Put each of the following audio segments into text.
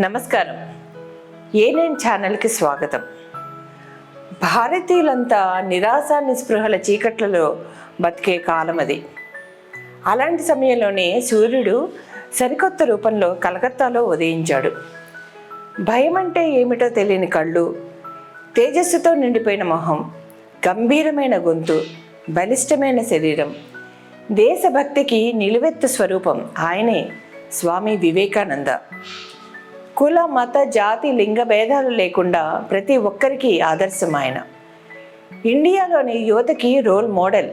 నమస్కారం. ఏనేం ఛానల్కి స్వాగతం? భారతీయులంతా నిరాశ నిస్పృహల చీకట్లలో బతికే కాలం అది. అలాంటి సమయంలోనే సూర్యుడు సరికొత్త రూపంలో కలకత్తాలో ఉదయించాడు. భయం అంటే ఏమిటో తెలియని కళ్ళు తేజస్సుతో నిండిపోయిన మొహం గంభీరమైన గొంతు బలిష్టమైన శరీరం దేశభక్తికి నిలువెత్తు స్వరూపం ఆయనే స్వామి వివేకానంద. కుల మత జాతి లింగ భేదాలు లేకుండా ప్రతి ఒక్కరికి ఆదర్శం ఆయన. ఇండియాలోని యువతకి రోల్ మోడల్.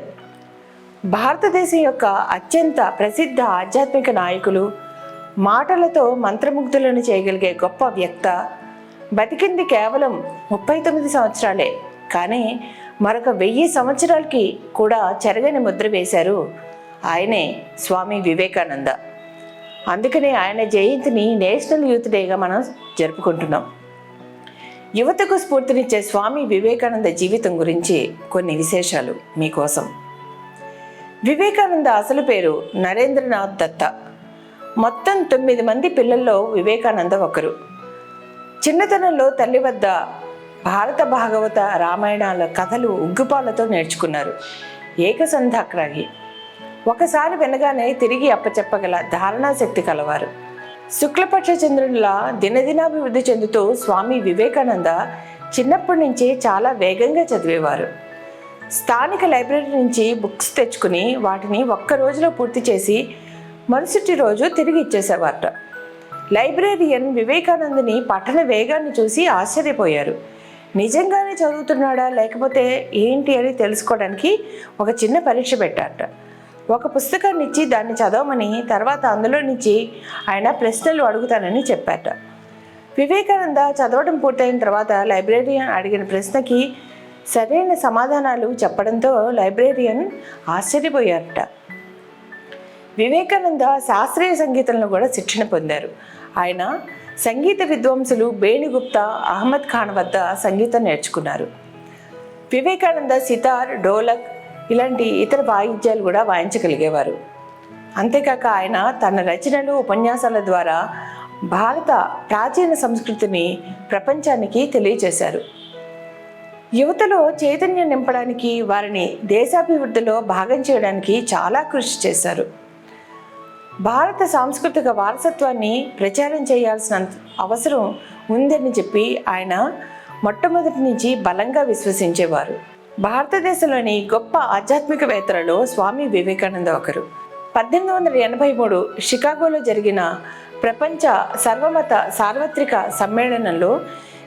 భారతదేశం యొక్క అత్యంత ప్రసిద్ధ ఆధ్యాత్మిక నాయకులు మాటలతో మంత్రముగ్ధులను చేయగలిగే గొప్ప వ్యక్త బతికింది కేవలం ముప్పై తొమ్మిది సంవత్సరాలే. కానీ మరొక వెయ్యి సంవత్సరాలకి కూడా చెరగని ముద్ర వేశారు ఆయనే స్వామి వివేకానంద. అందుకనే ఆయన జయంతిని నేషనల్ యూత్ డేగా మనం జరుపుకుంటున్నాం. యువతకు స్ఫూర్తినిచ్చే స్వామి వివేకానంద జీవితం గురించి కొన్ని విశేషాలు మీకోసం. వివేకానంద అసలు పేరు నరేంద్రనాథ్ దత్త. మొత్తం తొమ్మిది మంది పిల్లల్లో వివేకానంద ఒకరు. చిన్నతనంలో తల్లి వద్ద భారత భాగవత రామాయణాల కథలు ఉగ్గుపాలతో నేర్చుకున్నారు. ఏకసంధాక్రాగి. ఒకసారి వినగానే తిరిగి అప్పచెప్పగల ధారణాశక్తి కలవారు. శుక్లపక్ష చంద్రునిలా దినదినాభివృద్ధి చెందుతూ స్వామి వివేకానంద చిన్నప్పటి నుంచి చాలా వేగంగా చదివేవారు. స్థానిక లైబ్రరీ నుంచి బుక్స్ తెచ్చుకుని వాటిని ఒక్క రోజులో పూర్తి చేసి మరుసటి రోజు తిరిగి ఇచ్చేసేవారట. లైబ్రేరియన్ వివేకానందని పఠన వేగాన్ని చూసి ఆశ్చర్యపోయారు. నిజంగానే చదువుతున్నాడా లేకపోతే ఏంటి అని తెలుసుకోవడానికి ఒక చిన్న పరీక్ష పెట్టారట. ఒక పుస్తకాన్ని ఇచ్చి దాన్ని చదవమని తర్వాత అందులో నుంచి ఆయన ప్రశ్నలు అడుగుతానని చెప్పాట. వివేకానంద చదవడం పూర్తయిన తర్వాత లైబ్రేరియన్ అడిగిన ప్రశ్నకి సరైన సమాధానాలు చెప్పడంతో లైబ్రేరియన్ ఆశ్చర్యపోయారట. వివేకానంద శాస్త్రీయ సంగీతంలో కూడా శిక్షణ పొందారు. ఆయన సంగీత విద్వాంసులు బేణిగుప్తా అహ్మద్ ఖాన్ వద్ద సంగీతం నేర్చుకున్నారు. వివేకానంద సితార్ డోలక్ ఇలాంటి ఇతర వాయిద్యాలు కూడా వాయించగలిగేవారు. అంతేకాక ఆయన తన రచనలు ఉపన్యాసాల ద్వారా భారత ప్రాచీన సంస్కృతిని ప్రపంచానికి తెలియజేశారు యువతలో చైతన్యం నింపడానికి వారిని దేశాభివృద్ధిలో భాగం చేయడానికి చాలా కృషి చేశారు. భారత సాంస్కృతిక వారసత్వాన్ని ప్రచారం చేయాల్సిన అవసరం ఉందని చెప్పి ఆయన మొట్టమొదటి నుంచి బలంగా విశ్వసించేవారు. భారతదేశంలోని గొప్ప ఆధ్యాత్మికవేత్తలలో స్వామి వివేకానంద ఒకరు. పద్దెనిమిది వందల ఎనభై మూడు షికాగోలో జరిగిన ప్రపంచ సర్వమత సార్వత్రిక సమ్మేళనంలో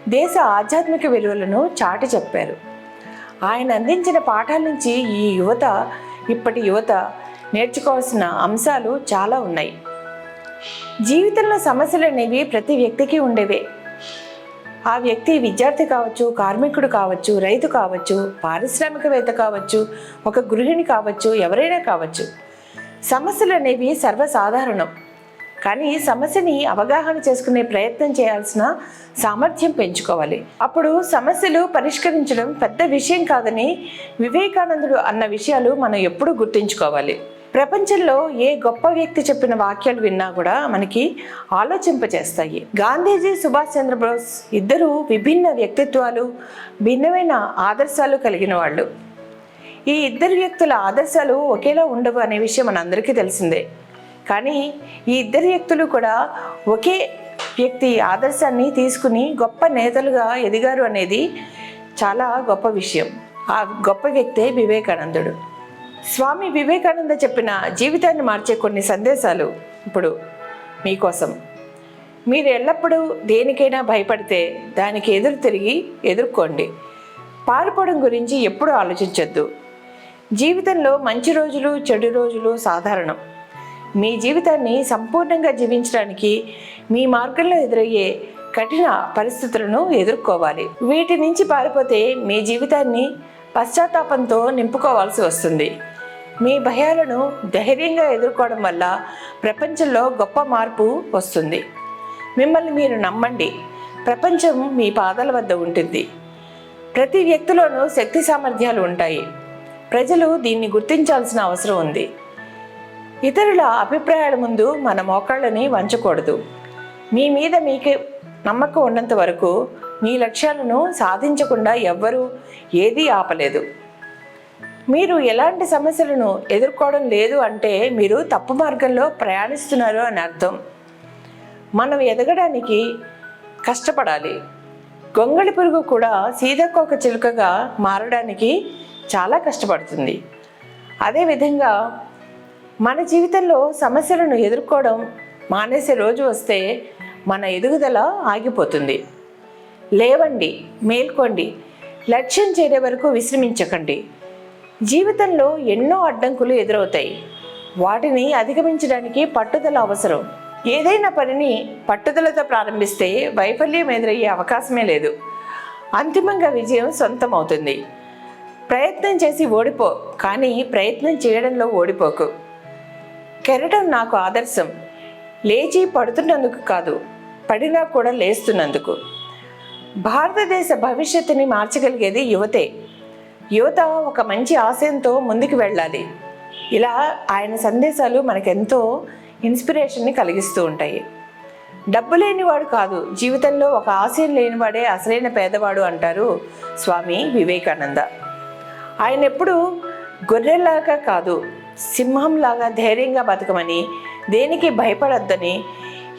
దేశ ఆధ్యాత్మిక విలువలను చాటి చెప్పారు. ఆయన అందించిన పాఠాల నుంచి ఈ యువత ఇప్పటి యువత నేర్చుకోవాల్సిన అంశాలు చాలా ఉన్నాయి. జీవితంలో సమస్యలు అనేవి ప్రతి వ్యక్తికి ఉండేవే. ఆ వ్యక్తి విద్యార్థి కావచ్చు కార్మికుడు కావచ్చు రైతు కావచ్చు పారిశ్రామికవేత్త కావచ్చు ఒక గృహిణి కావచ్చు ఎవరైనా కావచ్చు. సమస్యలు అనేవి సర్వసాధారణం. కానీ సమస్యని అవగాహన చేసుకునే ప్రయత్నం చేయాల్సిన సామర్థ్యం పెంచుకోవాలి. అప్పుడు సమస్యలు పరిష్కరించడం పెద్ద విషయం కాదని వివేకానందుడు అన్న విషయాలు మనం ఎప్పుడూ గుర్తుంచుకోవాలి. ప్రపంచంలో ఏ గొప్ప వ్యక్తి చెప్పిన వాక్యాలు విన్నా కూడా మనకి ఆలోచింపచేస్తాయి. గాంధీజీ సుభాష్ చంద్రబోస్ ఇద్దరు విభిన్న వ్యక్తిత్వాలు భిన్నమైన ఆదర్శాలు కలిగిన వాళ్ళు. ఈ ఇద్దరు వ్యక్తుల ఆదర్శాలు ఒకేలా ఉండవు అనే విషయం మనందరికీ తెలిసిందే. కానీ ఈ ఇద్దరు వ్యక్తులు కూడా ఒకే వ్యక్తి ఆదర్శాన్ని తీసుకుని గొప్ప నేతలుగా ఎదిగారు అనేది చాలా గొప్ప విషయం. ఆ గొప్ప వ్యక్తే వివేకానందుడు. స్వామి వివేకానంద చెప్పిన జీవితాన్ని మార్చే కొన్ని సందేశాలు ఇప్పుడు మీకోసం. మీరు ఎల్లప్పుడూ దేనికైనా భయపడితే దానికి ఎదురు తిరిగి ఎదుర్కోండి. పారిపోవడం గురించి ఎప్పుడూ ఆలోచించొద్దు. జీవితంలో మంచి రోజులు చెడు రోజులు సాధారణం. మీ జీవితాన్ని సంపూర్ణంగా జీవించడానికి మీ మార్గంలో ఎదురయ్యే కఠిన పరిస్థితులను ఎదుర్కోవాలి. వీటి నుంచి పారిపోతే మీ జీవితాన్ని పశ్చాత్తాపంతో నింపుకోవాల్సి వస్తుంది. మీ భయాలను ధైర్యంగా ఎదుర్కోవడం వల్ల ప్రపంచంలో గొప్ప మార్పు వస్తుంది. మిమ్మల్ని మీరు నమ్మండి. ప్రపంచం మీ పాదాల వద్ద ఉంటుంది. ప్రతి వ్యక్తిలోనూ శక్తి సామర్థ్యాలు ఉంటాయి. ప్రజలు దీన్ని గుర్తించాల్సిన అవసరం ఉంది. ఇతరుల అభిప్రాయాల ముందు మన మోకాళ్ళని వంచకూడదు. మీ మీద మీకు నమ్మకం ఉన్నంత వరకు మీ లక్ష్యాలను సాధించకుండా ఎవ్వరూ ఏదీ ఆపలేదు. మీరు ఎలాంటి సమస్యలను ఎదుర్కోవడం లేదు అంటే మీరు తప్పు మార్గంలో ప్రయాణిస్తున్నారు అని అర్థం. మనం ఎదగడానికి కష్టపడాలి. గొంగళి పురుగు కూడా సీతాకోక చిలుకగా మారడానికి చాలా కష్టపడుతుంది. అదేవిధంగా మన జీవితంలో సమస్యలను ఎదుర్కోవడం మానేసే రోజు వస్తే మన ఎదుగుదల ఆగిపోతుంది. లేవండి మేల్కోండి లక్ష్యం చేరే వరకు విశ్రమించకండి. జీవితంలో ఎన్నో అడ్డంకులు ఎదురవుతాయి. వాటిని అధిగమించడానికి పట్టుదల అవసరం. ఏదైనా పనిని పట్టుదలతో ప్రారంభిస్తే వైఫల్యం ఎదురయ్యే అవకాశమే లేదు. అంతిమంగా విజయం సొంతం అవుతుంది ప్రయత్నం చేసి ఓడిపో కానీ ప్రయత్నం చేయడంలో ఓడిపోకు. కెరటం నాకు ఆదర్శం. లేచి పడుతున్నందుకు కాదు పడినా కూడా లేస్తున్నందుకు. భారతదేశ భవిష్యత్తుని మార్చగలిగేది యువతే. యువత ఒక మంచి ఆశయంతో ముందుకు వెళ్ళాలి. ఇలా ఆయన సందేశాలు మనకెంతో ఇన్స్పిరేషన్ని కలిగిస్తూ ఉంటాయి. డబ్బు లేనివాడు కాదు జీవితంలో ఒక ఆశయం లేనివాడే అసలైన పేదవాడు అంటారు స్వామి వివేకానంద. ఆయన ఎప్పుడు గొర్రెలాగా కాదు సింహంలాగా ధైర్యంగా బతకమని దేనికి భయపడొద్దని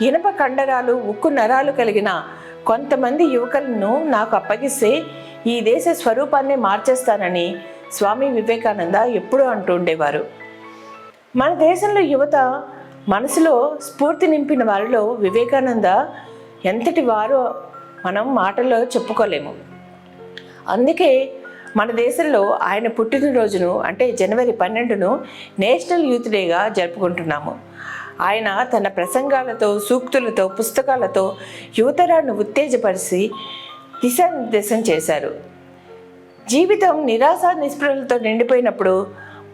ఇనప కండరాలు ఉక్కు నరాలు కలిగిన కొంతమంది యువకులను నాకు అప్పగిస్తే ఈ దేశ స్వరూపాన్ని మార్చేస్తానని స్వామి వివేకానంద ఎప్పుడూ అంటూ ఉండేవారు. మన దేశంలో యువత మనసులో స్ఫూర్తి నింపిన వారిలో వివేకానంద ఎంతటి వారో మనం మాటల్లో చెప్పుకోలేము. అందుకే మన దేశంలో ఆయన పుట్టినరోజును అంటే జనవరి పన్నెండును నేషనల్ యూత్ డేగా జరుపుకుంటున్నాము. ఆయన తన ప్రసంగాలతో సూక్తులతో పుస్తకాలతో యువతరాన్ని ఉత్తేజపరిచి దిశానిర్దేశం చేశారు. జీవితం నిరాశ నిస్పృహలతో నిండిపోయినప్పుడు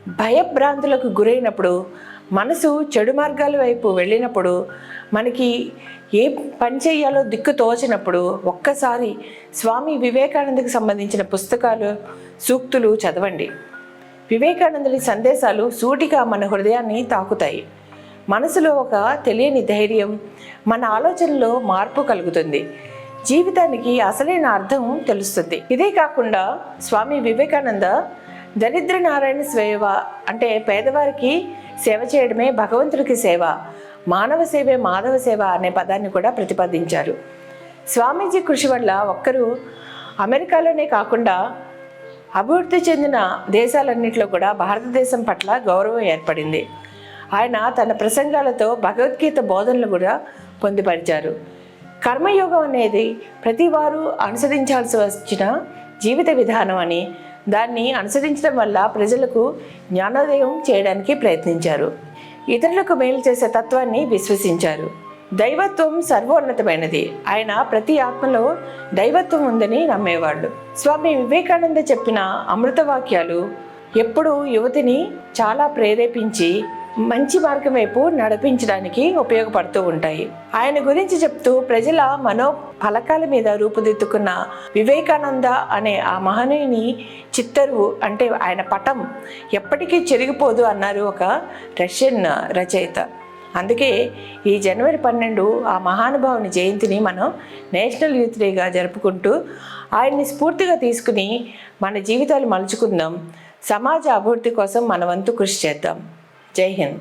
భయభ్రాంతులకు గురైనప్పుడు మనసు చెడు మార్గాల వైపు వెళ్ళినప్పుడు మనకి ఏ పని చేయాలో దిక్కు తోచినప్పుడు ఒక్కసారి స్వామి వివేకానందకు సంబంధించిన పుస్తకాలు సూక్తులు చదవండి. వివేకానందుని సందేశాలు సూటిగా మన హృదయాన్ని తాకుతాయి. మనసులో ఒక తెలియని ధైర్యం మన ఆలోచనలో మార్పు కలుగుతుంది. జీవితానికి అసలైన అర్థం తెలుస్తుంది. ఇదే కాకుండా స్వామి వివేకానంద దరిద్ర నారాయణ సేవ అంటే పేదవారికి సేవ చేయడమే భగవంతుడికి సేవ మానవ సేవే మాధవ సేవ అనే పదాన్ని కూడా ప్రతిపాదించారు. స్వామీజీ కృషి వల్ల ఒక్కరు అమెరికాలోనే కాకుండా అభివృద్ధి చెందిన దేశాలన్నింటిలో కూడా భారతదేశం పట్ల గౌరవం ఏర్పడింది. ఆయన తన ప్రసంగాలతో భగవద్గీత బోధనలు కూడా పొందుపరిచారు. కర్మయోగం అనేది ప్రతి వారు అనుసరించాల్సి వచ్చిన జీవిత విధానం అని దాన్ని అనుసరించడం వల్ల ప్రజలకు జ్ఞానోదయం చేయడానికి ప్రయత్నించారు. ఇతరులకు మేలు చేసే తత్వాన్ని విశ్వసించారు. దైవత్వం సర్వోన్నతమైనది. ఆయన ప్రతి ఆత్మలో దైవత్వం ఉందని నమ్మేవాళ్ళు. స్వామి వివేకానంద చెప్పిన అమృత వాక్యాలు ఎప్పుడూ యువతిని చాలా ప్రేరేపించి మంచి మార్గం వైపు నడిపించడానికి ఉపయోగపడుతూ ఉంటాయి. ఆయన గురించి చెప్తూ ప్రజల మనో ఫలకాల మీద రూపుదిద్దుకున్న వివేకానంద అనే ఆ మహనీయుని చిత్తరువు అంటే ఆయన పటం ఎప్పటికీ చెరిగిపోదు అన్నారు ఒక రష్యన్ రచయిత. అందుకే ఈ జనవరి పన్నెండు ఆ మహానుభావుని జయంతిని మనం నేషనల్ యూత్ డేగా జరుపుకుంటూ ఆయన్ని స్ఫూర్తిగా తీసుకుని మన జీవితాలు మలుచుకుందాం. సమాజ అభివృద్ధి కోసం మన వంతు కృషి చేద్దాం. జై హింద్